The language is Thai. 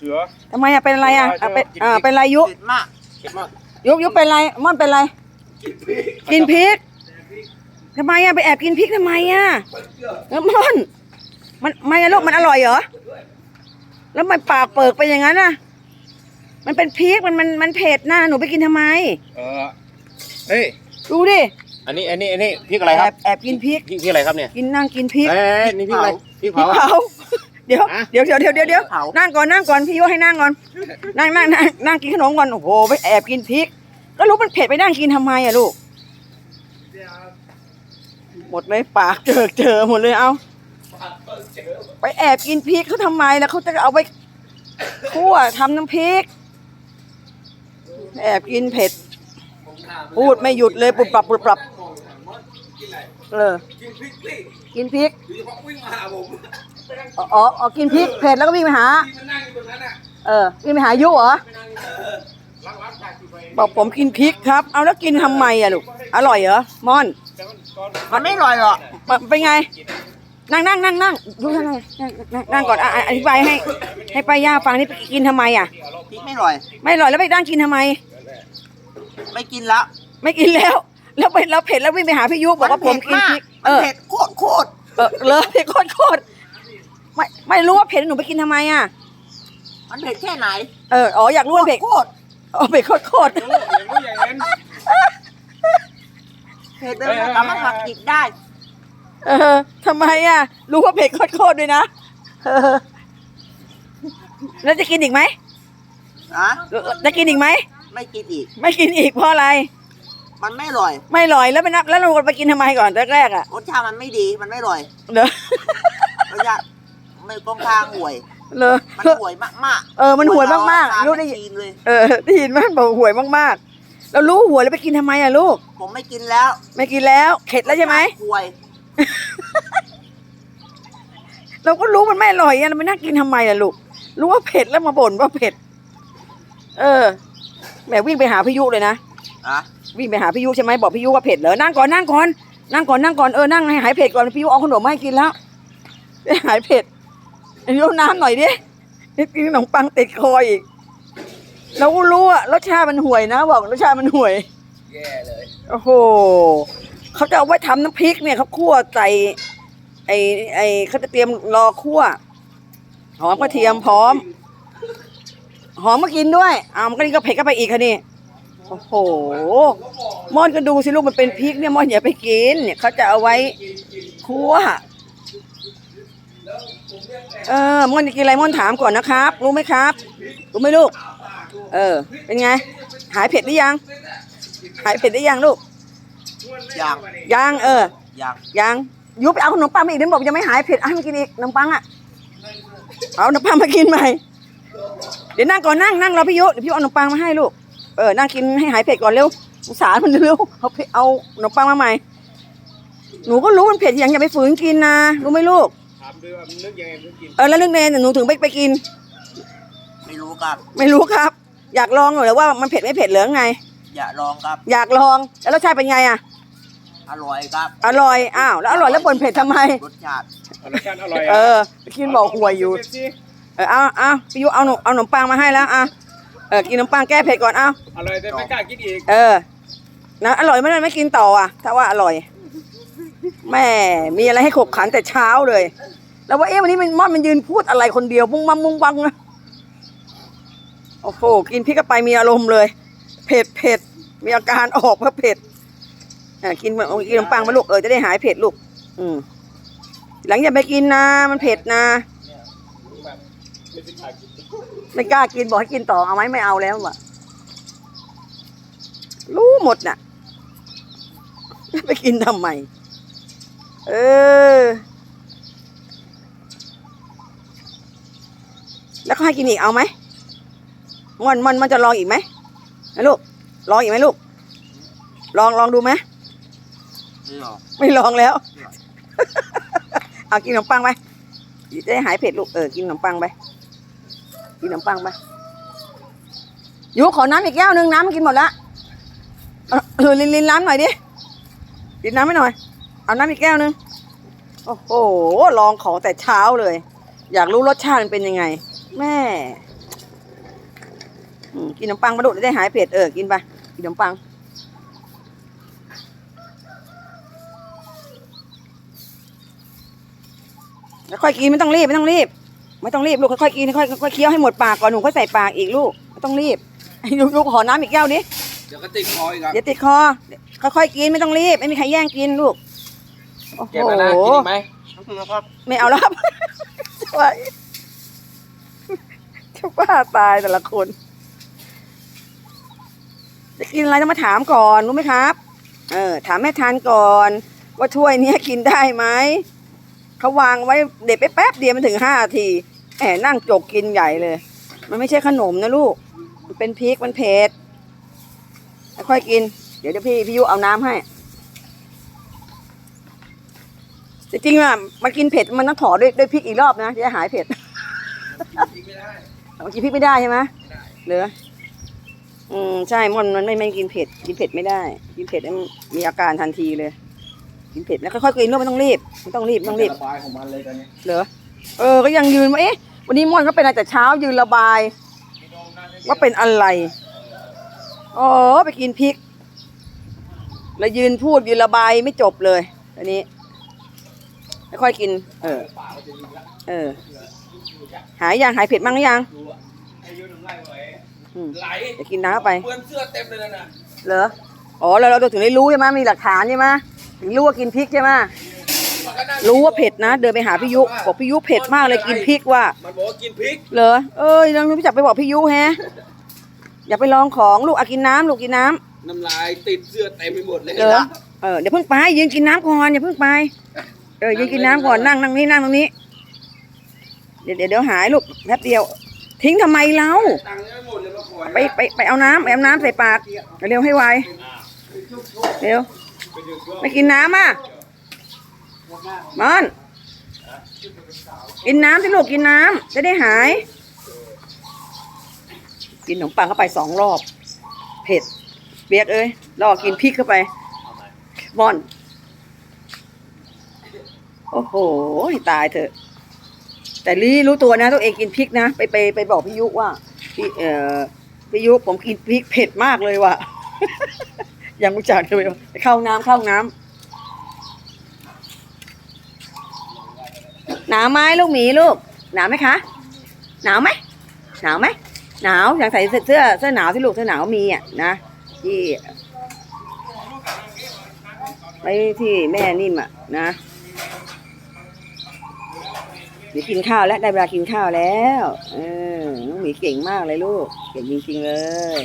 เสือทำไมอะเป็นอะไรอะอะเป็นอ่าเป็นอะไรยุเผ็ดมากเก็บมากยุยุเป็นไรม่อนเป็นไร กินพริกทำไมอะไปแอบกินพริกทำไมอะแล้วม่อน มันไม่อะลูกมันอร่อยเหรอแล้วมันปากเปิกไปอย่างนั้นอะมันเป็นพริกมันมันมันเผ็ดนะหนูไปกินทำไม เออเฮ้ยดูดิอันนี้อันนี้อันนี้พริกอะไรแอครับบแอบกินพริกพริกพริกอะไรครับเนี่ยกินนั่งกินพริกเอ้ยนี่พริกอะไรพริกพริกเผาเผา เดี๋ยวฮะเดี๋ยวเดี๋ยวเดี๋ยวเดี๋ยวเดี๋ยวนั่งก่อนนั่งก่อนพี่ยุให้นั่งก่อนนั่งนั่งนั่งนั่งกินขนมก่อนโอ้โหไปแอบกินพริก ก็รู้มันเผ็ดไปนั่งกินทำไมอะลูกหมดเลยปากเจอเจอหมดเลยเอาไปแอบกินพริกเขาทำไมแล้วเขาจะเอาไปคั่วทำน้ำพริก แอบกินเผ็ด พูดไม่หยุดเลยปุบปรับปุบปรับเออกินพริก อ๋ออ๋ออ๋อกินพริกเผ็ดแล้วก็วิ่งไปหาเออวิ่งไปหายุเหรอบอกผมกินพริกครับ เอาแล้วกินทำไมอะลูก อร่อยเหรอ ม่อนมันไม่อร่อยหรอกมันเป็นไง นั่งนั่งนั่งนั่งดูนั่งนั่งนั่งนั่งก่อนอะอะอธิบายให้ ให้ป้าย่าฟังนี่ไปกินทำไมอะ พริกไม่อร่อย ไม่อร่อยแล้วไปนั่งกินทำไม ไม่กินแล้วไม่กินแล้ว แล้วไปแล้วเผ็ดแล้ววิ่งไปหาพี่ยุบอกว่าผมกินพริก เอมันอเผ็ดโคตรโคตรเออเลยเผ็ดโคตรโคตร ไม่ไม่รู้ว่าเผ็ดหนูไปกินทำไมอะ มันเผ็ดแค่ไหนเอออ๋ออยากรู้ว่าเผ็ดโคตรอ๋อเผ็ดโคตรโคตรอย่างนู้นอย่างนั้น เผ็ดเลยมันสามารถหักจิตได้ เออทำไมอะ รู้ว่าเผ็ดโคตรโคตรด้วยนะเออแล้วจะกินอีกไหมนะจะกินอีกไหม ไม่กินอีก ไม่กินอีกเพราะอะไร มันไม่อร่อยไม่อร่อยแล้วไปนับแล้วเราไปกินทำไมก่อนแรกๆอะรสชาติมันไม่ดี มันไม่อร่อยเด้อรสชาติ ไม่กองทางห่วย เลยมันห่วยมากเออมันห่วยมากๆรู้รู้ได้ได้ยินเลย เออได้ยินไหมบอกห่วยมากๆ แล้วรู้ห่วยแล้วไปกินทำไมอะลูก ผมไม่กินแล้วไม่กินแล้วเข็ดแล้วใช่ไหม ห่วย เราก็รู้มันไม่อร่อยอะเราไม่น่ากินทำไมล่ะลูก รู้ว่าเผ็ดแล้วมาบ่นว่าเผ็ด เออ แหมวิ่งไปหาพี่ยุเลยนะนะวิ่งไปหาพี่ยุใช่ไหมบอกพี่ยุว่าเผ็ดเหรอ นั่งก่อนนั่งก่อนนั่งก่อนนั่งก่อนเออนั่งให้หายเผ็ดก่อนพี่ยุเอาขนมมาให้กินแล้วให้หายเผ็ดไอ้ยุน้ำหน่อยดินี่กินขนมปังติดคออีก เราก็รู้อะรสชาติมันห่วยนะ บอกรสชาติมันห่วย แย่เลย โอ้โหเขาจะเอาไว้ทำน้ำพริกเนี่ยเขาคั่วใส่ไอ้ไอ้เขาจะเตรียมรอคั่วหอมกระเทียมพร้อม หอมมากินด้วยอ้าวมันก็นี่ก็เผ็ดก็ไปอีกค่ะนี่โอ้โหมอนก็ดูสิลูกมันเป็นพริกเนี่ยมอนอย่าไปกินเนี่ยเขาจะเอาไว้คั่ว เออมอนจะกินอะไรมอนถามก่อนนะครับ รู้ไหมครับ รู้ไหมลูก เออ เป็นไง หายเผ็ดหรือยัง หายเผ็ดหรือยังลูกอย่างยังเอออย่างยังยุบไปเอาขนมปังมาอีกเดี๋ยวบอกยังไม่หายเผ็ดเอาให้มันกินอีกขนมปังอะ เอาขนมปังมากินใหม่ เดี๋ยวนั่งก่อนนั่งนั่งรอพี่ยุเดี๋ยวพี่เอาขนมปังมาให้ลูก เออ นั่งกินให้หายเผ็ดก่อนเร็วสงสารมันเร็วเอาเผ็ดเอาขนมปังมาใหม่ หนูก็รู้มันเผ็ดอย่างอย่าไปฝืนกินนะ รู้ไหมลูกถามด้วยว่ามันนึกยังไงถึงกิน เออแล้วนึกเนนหนูถึงไปไปกิน ไม่รู้ครับ ไม่รู้ครับ อยากลองเหรือว่ามันเผ็ดไม่เผ็ดเหลือไง อย่าลองครับ อยากลองแล้วรสชาติเป็นไงอะ อร่อยครับอร่อยอ้าวแล้วอร่อยแล้วบ่นเผ็ดทำไม รสชาติรสชาติอร่อยเออคิดบอกห่วยอยู่เออเอาเอาพี่ยุเอาหนมเอาขนมปังมาให้แล้วอะเออกินขนมปังแก้เผ็ดก่อนเอาอร่อยแต่ไม่กล้ากินอีกเออนะอร่อยไม่ได้ไม่กินต่ออะ ถ้าว่าอร่อยแม่มีอะไรให้ขบขันแต่เช้าเลย แล้วว่าเอ๊ะวันนี้มันมอนมันยืนพูดอะไรคนเดียวมุงมังมุงบังนะโอ้โหกินพริกเข้าไปมีอารมณ์เลย เผ็ดเผ็ดมีอาการออกเพราะเผ็ดอะกินเอากินขนมปังมาลูกเออจะได้หายเผ็ดลูก อืม หลังอย่าไปกินนะมันเผ็ดนะไม่กล้ากินบอกให้กินต่อเอาไหมไม่เอาแล้วว่ะรู้หมดน่ะ ไปกินทำไม เออ แล้วเขาให้กินอีกเอาไหมมันมันมันจะลองอีกไหมนะลูกลองอีกไหมลูก ลองลองดูไหมไม่หรอกไม่ลองแล้ว เอากินขนมปังไปจะได้หายเผ็ดลูกเออกินขนมปังไปกินขนมปังไปยูขอน้ำอีกแก้วหนึ่งน้ำมันกินหมดละเออเออลินลินน้ำหน่อยดิลินน้ำให้หน่อย เอาน้ำอีกแก้วหนึ่งโอ้โหลองของแต่เช้าเลย อยากรู้รสชาติมันเป็นยังไง แม่อืมกินขนมปังมาดูจะได้หายเผ็ดเออกินไปกินขนมปังแล้วค่อยกินไม่ต้องรีบไม่ต้องรีบ ไม่ต้องรีบลูกค่อยๆกินค่อยๆค่อยๆเคี้ยวให้หมดปากก่อนหนูค่อยใส่ปากอีกลูกไม่ต้องรีบให้ลูกลูกขอน้ำอีกแก้วนี้เดี๋ยวก็ติดคออีกครับเดี๋ยวติดคอค่อยๆกินไม่ต้องรีบไม่มีใครแย่งกินลูกโอ้โหเก็บแล้วนะกินอีกไหมไม่เอาแล้วครับช่วย จะบ้าตายแต่ละคน จะกินอะไรต้องมาถามก่อนรู้ไหมครับ เออ ถามแม่ทานก่อน ว่าถ้วยนี้กินได้ไหมเขาวางไว้เด็ดไปแป๊บเดียวมันถึงห้าทีแหมนั่งจกกินใหญ่เลย มันไม่ใช่ขนมนะลูก มันเป็นพริกมันเผ็ดค่อยกิน เดี๋ยวเดี๋ยวพี่พี่ยุเอาน้ำให้จริงๆอะมันกินเผ็ดมันต้องถอด้วยด้วยพริกอีกรอบนะจะหายเผ็ด มันกินพริกไม่ได้ใช่ไหมเหลืออืมใช่มันมันไม่ไม่กินเผ็ด กินเผ็ดไม่ได้ กินเผ็ดแล้วมันมีอาการทันทีเลย กินเผ็ดแล้วค่อยๆกินลูกไม่ต้องรีบไม่ต้องรีบไม่ต้องรีบ ระบายของมันเลยตอนนี้เหรอเออ ก็ยังยืนว่าเอ๊ะ วันนี้ม่วนก็เป็นอะไรแต่เช้ายืนระบาย ว่าเป็นอะไร อ๋อ ไปกินพริก แล้วยืนพูดยืนระบายไม่จบเลย อันนี้ ไม่ค่อยกิน เออ เออ หายยังหายเผ็ดมั้งหรือยังอายุหนึ่งไล่ไว้อืมไหลจะกินน้ำเข้าไป เปื้อนเสื้อเต็มเลยนะเหรอ อ๋อ แล้วเราถึงได้รู้ใช่ไหมมีหลักฐานใช่ไหมถึงรู้ว่ากินพริกใช่ไหมรู้ว่าเผ็ดนะ เดินไปหาพี่ยุ บอกพี่ยุเผ็ดมากเลยกินพริกว่า มันบอกว่ากินพริกเหรอ เอ้ยเราไม่รู้จักไปบอกพี่ยุแฮะ อย่าไปลองของลูกอากินน้ำลูกกินน้ำน้ำลายติดเสื้อเต็มไปหมดเลยเหรอเออเดี๋ยวเพิ่งไปยืนกินน้ำก่อนอย่าเพิ่งไป เออยืนกินน้ำก่อนนั่งนั่งนี่นั่งตรงนี้ เดี๋ยวเดี๋ยวเดี๋ยวหายลูกแป๊บเดียว ทิ้งทำไมเราตังค์ไม่หมดเลยมาขอไปไปไปเอาน้ำไปเอาน้ำใส่ปากเร็วให้ไวเร็วไม่กินน้ำอะมอน กินน้ำสิลูกกินน้ำจะได้หาย กินขนมปังเข้าไปสองรอบ เผ็ดเบียกเอ้ยรอกินพริกเข้าไปมอน โอ้โห ตายเถอะ แต่ลี่รู้ตัวนะตัวเองกินพริกนะ ไปไปไปบอกพี่ยุว่าพี่เอ่อพี่ยุผมกินพริกเผ็ดมากเลยว่ะยังรู้จักเลยว่ะไปเข้าน้ำเข้าน้ำหนาวไหมลูกหมีลูกหนาวไหมคะหนาวไหมหนาวไหมหนาวอยากใส่เสื้อเสื้อหนาวที่ลูกเสื้อหนาวมีอะนะที่ไปที่แม่นิ่มอะนะ หมีกินข้าวแล้วได้เวลากินข้าวแล้ว เออน้องหมีเก่งมากเลยลูก เก่งจริงๆเลย